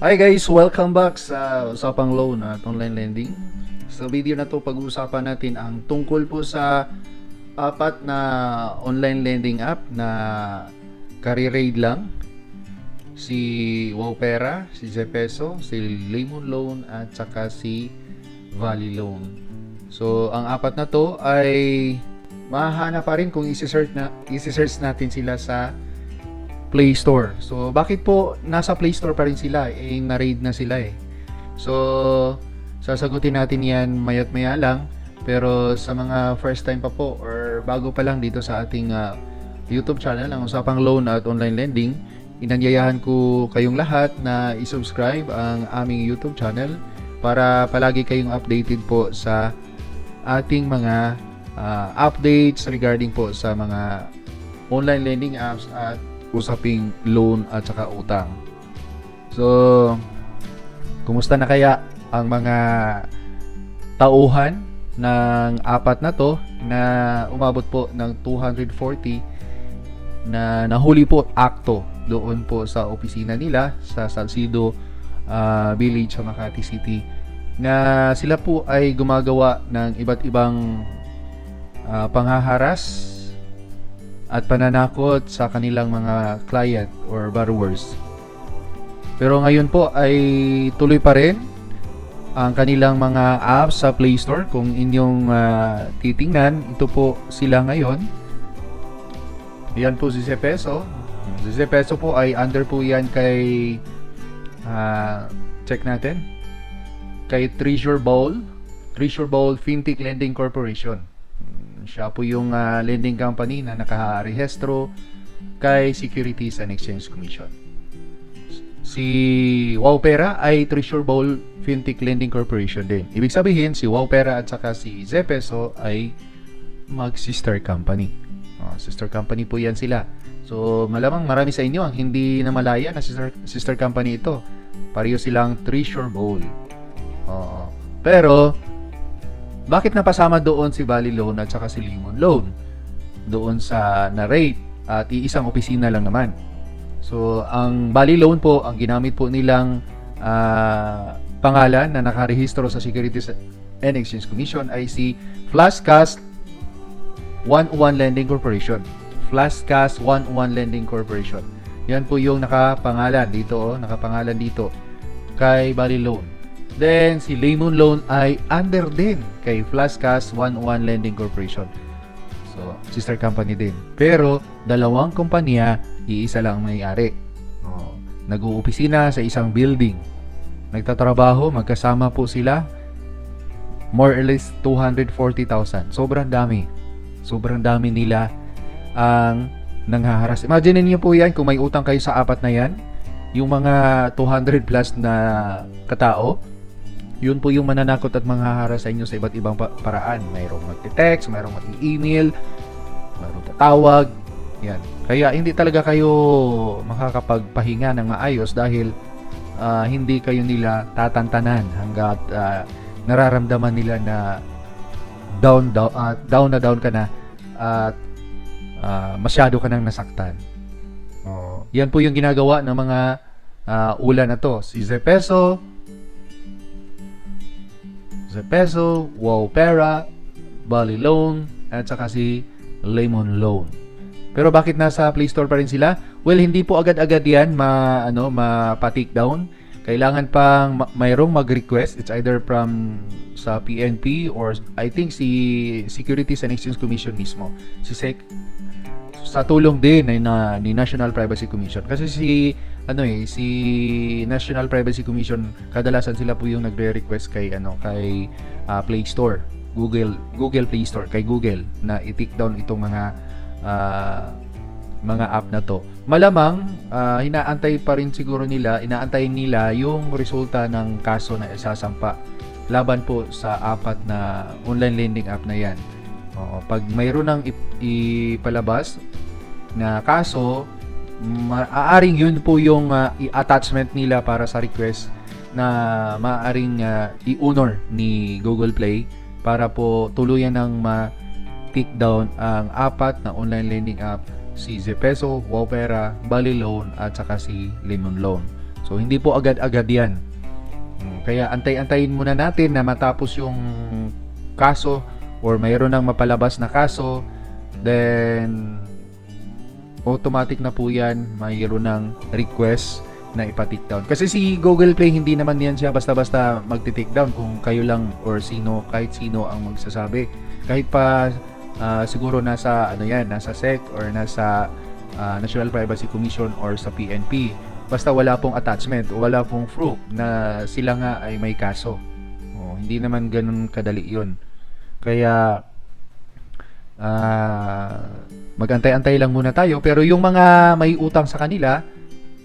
Hi guys, welcome back sa Usapang Loan at Online Lending. Sa video na to pag-uusapan natin ang tungkol po sa apat na online lending app na Career lang. Si Wowpera, si Zepeso, si Lemon Loan at saka si Valley Loan. So, ang apat na to ay mahahanap pa rin kung isi-search na isi-search natin sila sa Play Store. So, bakit po nasa Play Store pa rin sila? Eh, na-raid na sila eh. So, sasagutin natin yan mayat maya lang. Pero sa mga first time pa po or bago pa lang dito sa ating ah, YouTube channel, ang Usapang Loan at Online Lending, inanyayahan ko kayong lahat na isubscribe ang aming YouTube channel para palagi kayong updated po sa ating mga ah, updates regarding po sa mga online lending apps at usaping loan at saka utang. So, kumusta na kaya ang mga tauhan ng apat na to na umabot po ng 240 na nahuli po akto doon po sa opisina nila sa Salcido ah, Village sa Makati City na sila po ay gumagawa ng iba't ibang ah, panghaharas at pananakot sa kanilang mga client or borrowers. Pero ngayon po ay tuloy pa rin ang kanilang mga apps sa Play Store. Kung inyong ah, titingnan, ito po sila ngayon. Yan po si Zepeso. Si Zepeso po ay under po yan kay ah, check natin kay Treasure Bowl Treasure Bowl Fintech Lending Corporation. Siya po yung ah, lending company na nakarehistro kay Securities and Exchange Commission. Si Wowpera ay Treasure Bowl Fintech Lending Corporation din. Ibig sabihin, si Wowpera at saka si Zepeso ay mag-sister company. Oh, sister company po yan sila. So, malamang marami sa inyo ang hindi na malaya na sister, sister company ito. Pareho silang Treasure Bowl. Oo. Pero, bakit napasama doon si Valley Loan at saka si Lemon Loan? Doon sa na-rate at iisang opisina lang naman. So, ang Bali Loan po, ang ginamit po nilang ah, pangalan na nakarehistro sa Securities and Exchange Commission ay si Flashcast 101 Lending Corporation. Flashcast 101 Lending Corporation. Yan po yung nakapangalan dito, oh, nakapangalan dito kay Bali Loan. Then, si Lemon Loan ay under din kay Flashcast 101 Lending Corporation. So, sister company din. Pero, dalawang kumpanya, iisa lang ang may-ari. Oh, nag-uopisina sa isang building. Nagtatrabaho, magkasama po sila. More or less 240,000. Sobrang dami. Sobrang dami nila ang nanghaharas. Imagine niyo po yan kung may utang kayo sa apat na yan. Yung mga 200 plus na katao, yun po yung mananakot at manghaharas sa inyo sa iba't ibang pa- paraan. Mayroong magte-text, mayroong mag-email, mayroong tatawag. Yan. Kaya hindi talaga kayo makakapagpahinga ng maayos dahil ah, hindi kayo nila tatantanan hanggat ah, nararamdaman nila na down down ah, down na down ka na at ah, masyado ka nang nasaktan. Oh, yan po yung ginagawa ng mga ah, ulan na to. Si Zepeso, Zepeso, Wowpera, Bali Loan, at saka si Lemon Loan. Pero bakit nasa Play Store pa rin sila? Well, hindi po agad-agad yan ma ano ma-take down. Kailangan pang ma- mayroong mag-request. It's either from sa PNP or I think si Securities and Exchange Commission mismo. Si SEC sa tulong din ay na, ni National Privacy Commission. Kasi si ano eh si National Privacy Commission kadalasan sila po yung nagre-request kay ano kay ah, Play Store, Google Google Play Store kay Google na i-take down itong mga ah, mga app na to. Malamang ah, inaantay pa rin siguro nila, inaantay nila yung resulta ng kaso na isasampa laban po sa apat na online lending app na yan. Oo, pag mayroon ng ip- ipalabas na kaso, maaaring yun po yung ah, i-attachment nila para sa request na maaaring ah, i-honor ni Google Play para po tuluyan ng ma-take down ang apat na online lending app si Zepeso, Wopera, Bali Loan at saka si Lemon Loan. So hindi po agad-agad 'yan. Mm, Kaya antay-antayin muna natin na matapos yung kaso or mayroon nang mapalabas na kaso then automatic na po yan mayroon ng request na ipa-take down. Kasi si Google Play hindi naman yan siya basta-basta magti-take down kung kayo lang or sino kahit sino ang magsasabi. Kahit pa ah, siguro nasa ano yan, nasa SEC or nasa ah, National Privacy Commission or sa PNP. Basta wala pong attachment, wala pong proof na sila nga ay may kaso. Oh, hindi naman ganun kadali 'yun. Kaya ah magantay-antay lang muna tayo pero yung mga may utang sa kanila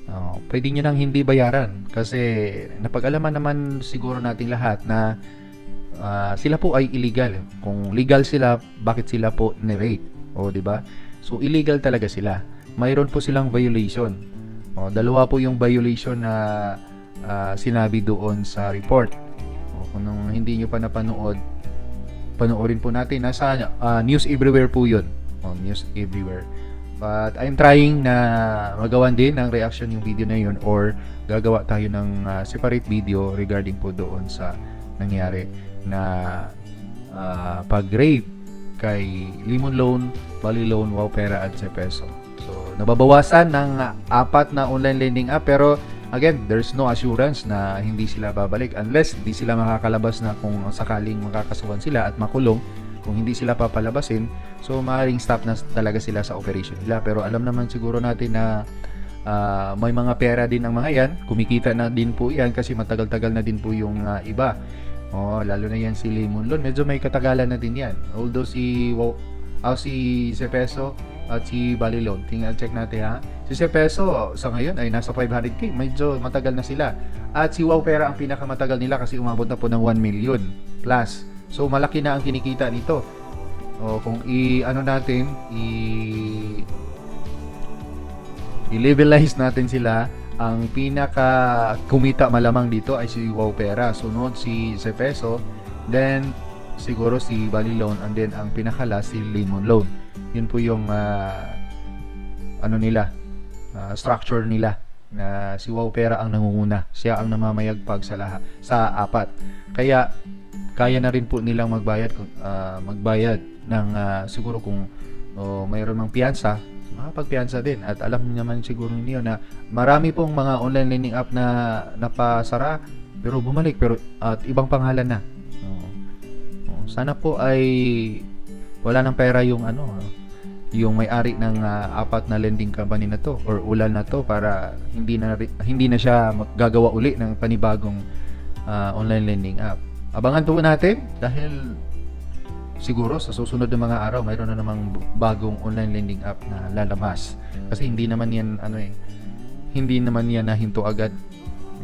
oh, pwede nyo nang hindi bayaran. Kasi napag-alaman naman siguro nating lahat na ah, sila po ay illegal. Kung legal sila bakit sila po ni-rate o di ba? So illegal talaga sila. Mayroon po silang violation. O, dalawa po yung violation na ah, sinabi doon sa report. O, kung hindi nyo pa napanood panoorin po natin. Nasa ah, News Everywhere po yun. Oh, News Everywhere. But I'm trying na magawan din ng reaction yung video na yun or gagawa tayo ng ah, separate video regarding po doon sa nangyari na ah, pag-rape kay Limon Loan, Bali Loan, Wow Pera at Cepeso. So, nababawasan ng apat na online lending app pero again, there's no assurance na hindi sila babalik unless hindi sila makakalabas na kung sakaling makakasuhan sila at makulong kung hindi sila papalabasin so maaaring stop na talaga sila sa operation nila pero alam naman siguro natin na ah, may mga pera din ang mga yan kumikita na din po yan kasi matagal-tagal na din po yung ah, iba oh, lalo na yan si Lemon Loan medyo may katagalan na din yan although si Wow, ah, si Cepeso at si Balilon. Tingnan check natin ha. Si Cepeso sa ngayon ay nasa 500k. Medyo matagal na sila. At si Wow Pera ang pinakamatagal nila kasi umabot na po ng 1 million plus. So malaki na ang kinikita nito. O kung i ano natin i i-levelize natin sila ang pinaka kumita malamang dito ay si Wow Pera. Sunod si Cepeso then siguro si Bali Loan and then ang pinakala si Lemon Loan yun po yung ah, ano nila ah, structure nila na si Wow Pera ang nangunguna. Siya ang namamayagpag sa lahat sa apat. Kaya kaya na rin po nilang magbayad ah, magbayad ng ah, siguro kung oh, mayroon mang piyansa makapagpiyansa din at alam naman siguro niyo na marami pong mga online lending app na napasara pero bumalik pero at ibang pangalan na Oo. Oo. sana po ay wala ng pera yung ano yung may-ari ng ah, apat na lending company na to or ulan na to para hindi na hindi na siya gagawa uli ng panibagong ah, online lending app. Abangan po natin dahil siguro sa susunod na mga araw mayroon na namang bagong online lending app na lalabas. Kasi hindi naman yan ano eh hindi naman yan nahinto agad.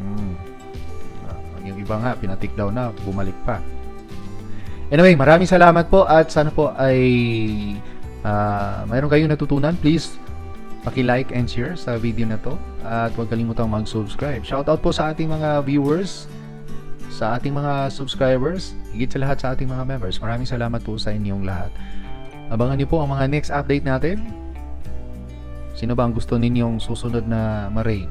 Mm. Ah, yung iba nga pinatik down na bumalik pa. Anyway, maraming salamat po at sana po ay ah, mayroon kayong natutunan. Please paki-like and share sa video na to at huwag kalimutang mag-subscribe. Shoutout po sa ating mga viewers, sa ating mga subscribers, higit sa lahat sa ating mga members. Maraming salamat po sa inyong lahat. Abangan niyo po ang mga next update natin. Sino ba ang gusto ninyong susunod na ma-raid?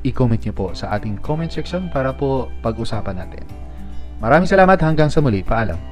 I-comment niyo po sa ating comment section para po pag-usapan natin. Maraming salamat hanggang sa muli. Paalam.